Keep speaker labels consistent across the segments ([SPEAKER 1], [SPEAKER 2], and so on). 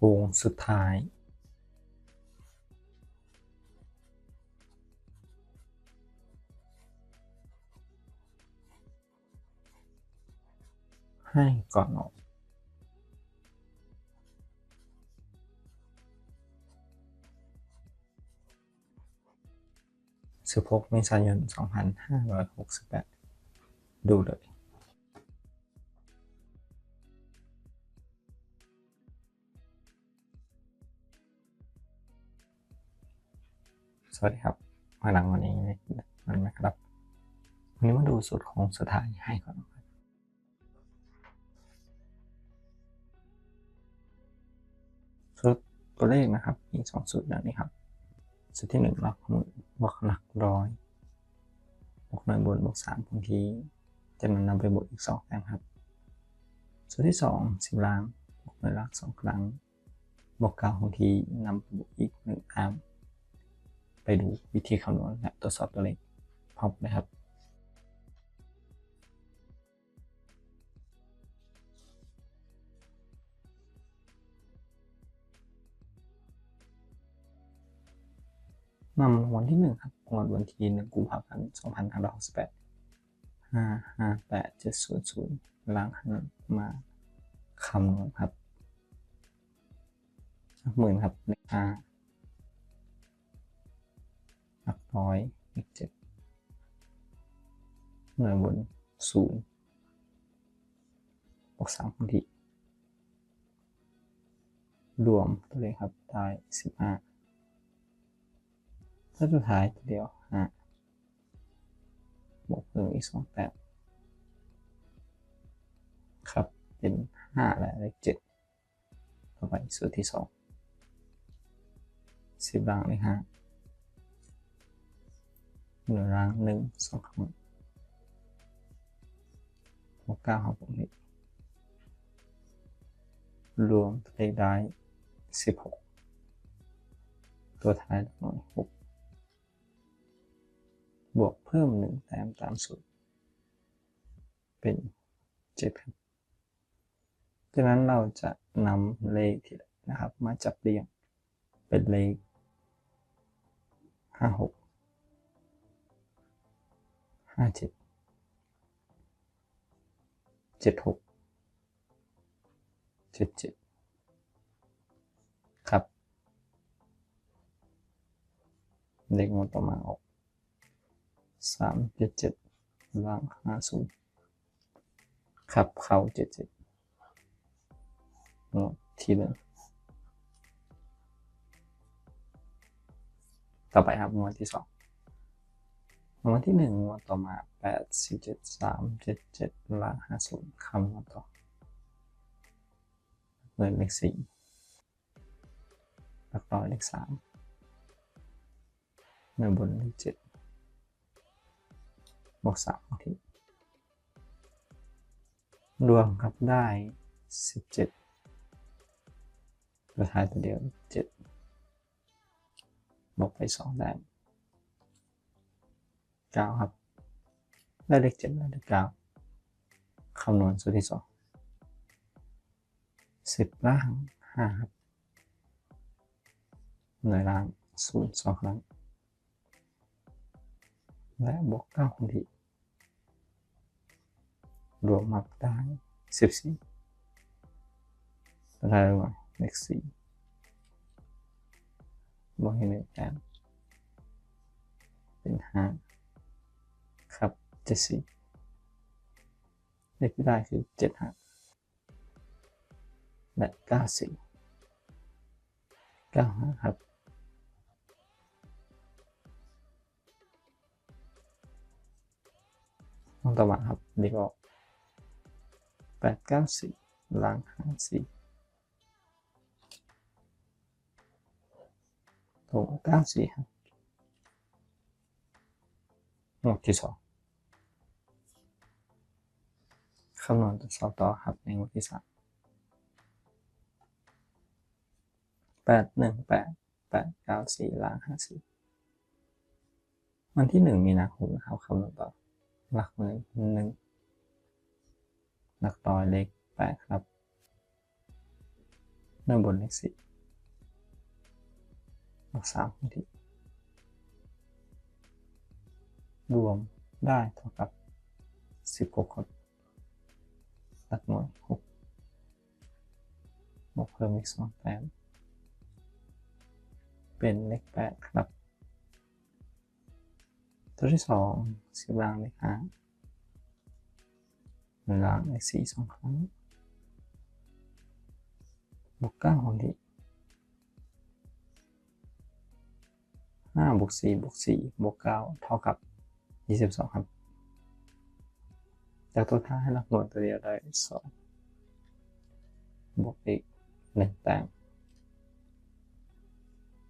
[SPEAKER 1] ค้งสุดท้าย ให้ก่อนออกสิบหกเมษายนสองพันห้าร้อยหกสิบแปดดูเลย สวัสดีครับมาหลังวันนี้มันนะครับ วันนี้มาดูสูตรของสุดท้ายให้ก่อนนะครับสูตรตัวเลขนะครับ มีสองสูตรอย่างนี้ครับสูตรที่หนึ่งหลักหมื่นบวกหลักร้อยบวกหน่วยบนบวกสามบางทีจะนำนำไปบวกอีกสองแต้มครับ สูตรที่สองสิบล้างบวกหน่วยหลักสองครั้งบวกเก้าบางทีนำไปบวกอีกหนึ่งแต้ม ไปดูวิธีคำนวณและตรวจสอบตัวเลขพร้อมนะครับ นำงวัลที่หนึ่งครับงวัลวันที่หนึ่งกุมภาพันธ์สองพันห้าร้อยหกสิบแปดห้าห้าแปดเจ็ดศูนย์ศูนย์ล้างหันมาคำนวณครับหมื่นครับห้า ร้อยเลขเจ็ดหน่วยบนศูนย์บวกสามบางทีรวมตัวเลขครับได้สิบห้าถ้าสุดท้ายตัวเดียวห้าบวกเพิ่มอีกสองแต้มครับเป็นห้าและเลขเจ็ดต่อไปสูตรที่สองสิบล่างเลขห้า หนึ่งล้างหนึ่งสองครั้งหกเก้าครับผมนี่รวมเลขได้สิบหกตัวท้ายหน่วยหกบวกเพิ่มหนึ่งแต้มตามสูตร เป็นเจ็ดครับจากนั้นเราจะนำเลขที่นะครับ มาจับเรียงเป็นเลขห้าหก ห้าเจ็ดเจ็ดหกเจ็ดเจ็ดครับเลขงวดต่อมาออกสามเจ็ดเจ็ดล่างห้าศูนย์ครับเข้าเจ็ดเจ็ดงดทีหนึ่งต่อไปครับงวดที่สอง รางวัลที่หนึ่งงวดต่อมาแปดสี่เจ็ดสามเจ็ดเจ็ดล้านห้าศูนย์คำนวณต่อเงินเลขสี่หลักร้อยเลขสามเงินบนเลขเจ็ดบวกสามทีรวมครับได้สิบเจ็ดตัวท้ายตัวเดียวเจ็ดบวกไปสองแต้ม เก้าครับ ได้เลขเจ็ดได้เลขเก้าคำนวณสูตรที่สองสิบล่างห้าครับหน่วยล่างศูนย์สองครั้ง และบวกเก้าคนที่รวมมาได้สิบสี่ได้รวมเลขสี่บวกให้หนึ่งแต้มเป็นห้า จ็ดสี่เลขที่ได้คือเจ็ดห้าและเก้าสี่เก้าห้าครับลองต่อมาครับเลขออกแปดเก้าสี่ล้างห้าสี่ตรงเก้าสี่ครับหมวดที่สอง คำนวณตรวจสอบต่อครับในงวดที่สามแปดหนึ่งแปดแปดเก้าสี่ล้านห้าสี่วันที่หนึ่งมีนาคมนะครับคำนวณต่อหลักหมื่นหนึ่งหลักร้อยเลขแปดครับหน้าบนเลขสี่บวกสามคงที่รวมได้เท่ากับสิบหกครับ หลักหน่วยหกบวกเพิ่มอีกสองแต้มเป็นเลขแปดครับ ตัวที่สองสิบางเลขห้าหนึ่งรางเลขสี่สองครั้งบวกเก้าของที่ห้าบวกสี่บวกสี่บวกเก้าเท่ากับยี่สิบสองครับ จากตัวท้ายให้หลักหน่วยตัวเดียวได้สองบวกอีกหนึ่งแต้ม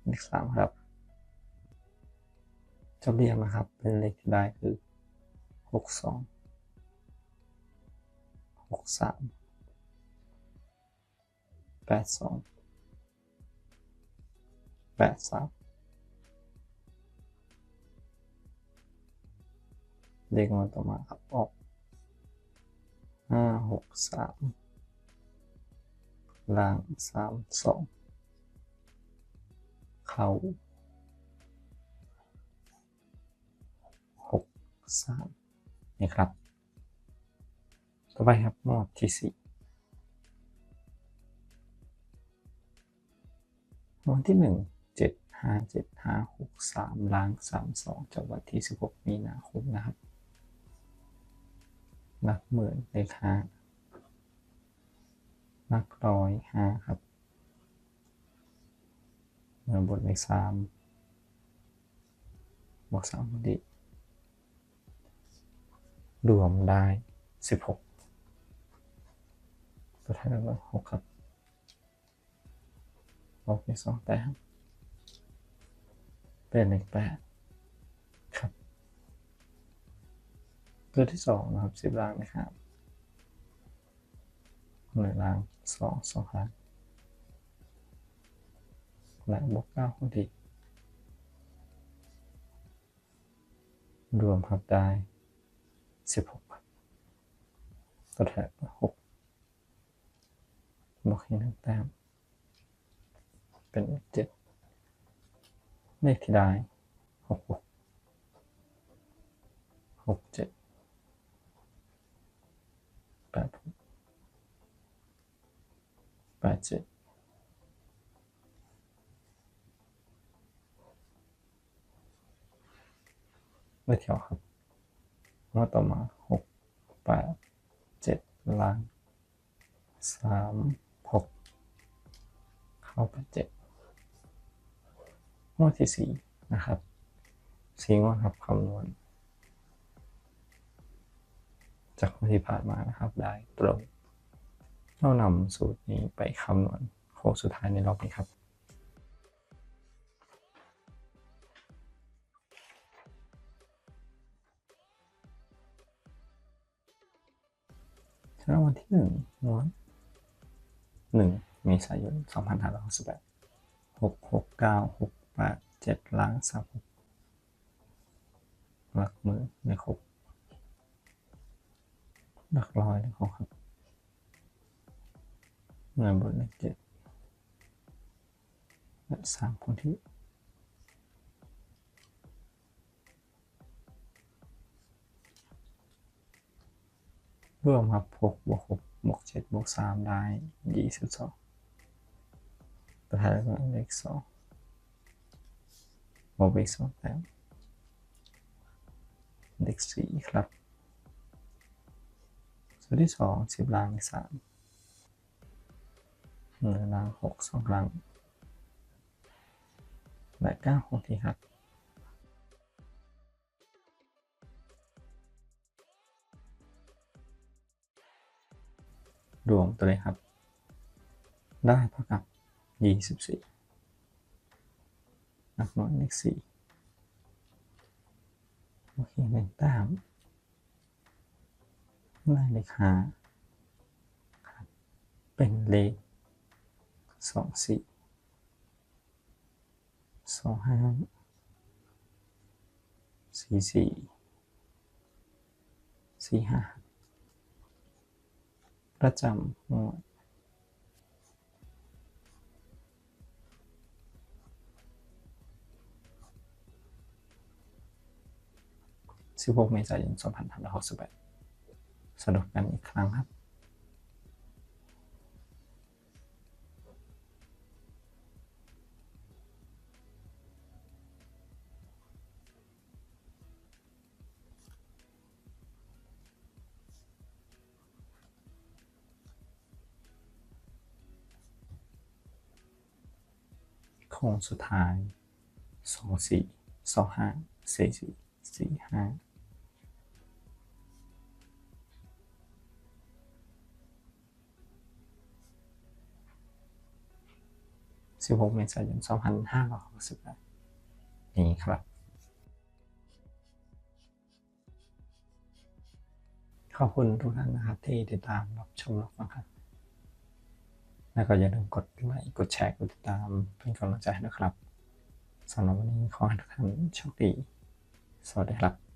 [SPEAKER 1] เลขสามครับจบเรียงนะครับ เป็นเลขที่ได้คือหกสองหกสามแปดสองแปดสามเลขมันต่อมาครับออก ห้าหกสามล่างสามสองเขาหกสามนี่ครับ ต่อไปครับหมวดที่สี่หมวดที่หนึ่งเจ็ดห้าเจ็ดห้าหกสามล้างสามสองจากวันที่สิบหกมีนาคมนะครับ หลักหมื่นเลขห้าหลักร้อยห้าครับเมื่อบทเลขสามบวกสามพอดีรวมได้สิบหกตัวท้ายแล้วก็หกครับบวกอีกสองแต้มเป็นเลขแปด ตัวที่สองนะครับสิบล่างนะครับหนึ่งล่างสองสองครั้งและบวกเก้าคนที่รวมครับได้สิบหกครับตัวแทนหกบวกอีกหนึ่งแต้มเป็นเจ็ดเลขที่ได้หกหกหกเจ็ด แปดหกแปดเจ็ดไม่เที่ยวครับมาต่อมาหกแปดเจ็ดล้านสามหกเข้าไปเจ็ดงวดที่สี่นะครับสี่งวดครับคำนวณ จากงวดที่ผ่านมานะครับ ได้ตรงเรานำสูตรนี้ไปคำนวณโค้งสุดท้ายในรอบนี้ครับเช้าวันที่หนึ่งนวดหนึ่งเมษายนสองพันห้าร้อยหกสิบแปดหกหกเก้าหกแปดเจ็ดล้างสามหกหลักมือในครบ หลักร้อยในครบครับเงินบนเลขเจ็ดและสามคนที่รวมครับหกบวกหกบวกเจ็ดบวกสามได้ยี่สิบสองตัวท้ายแล้วก็เลขสองบวกไปอีกสองแต้มเลขสี่ครับ ส่วที่สองสิบล่างสามหนึ่งล่างหกสองล่างและเก้าคงที่ครับรวมตัวเลยครับ ได้เท่ากับยี่สิบสี่นักหน่วยเลขสี่โอเคหนึ่งแต้ม ไล่เลขหาเป็นเลขสองสี่สองห้าสี่สี่สี่ห้าประจำงวดสิบหกเมษายนสองพันห้าร้อยหกสิบแปด สรุปกันอีกครั้งครับ โค้งสุดท้ายสองสี่สองห้าสี่สี่สี่ห้า สิบหกเมษายนสองพันห้าร้อยหกสิบแปดนี่ครับ ขอบคุณทุกท่านนะครับที่ติดตามรับชมรับฟังครับ แล้วก็อย่าลืมกดไลค์กดแชร์กดติดตามเป็นกำลังใจนะครับสำหรับวันนี้ขอให้ทุกท่านโชคดี สวัสดีครับ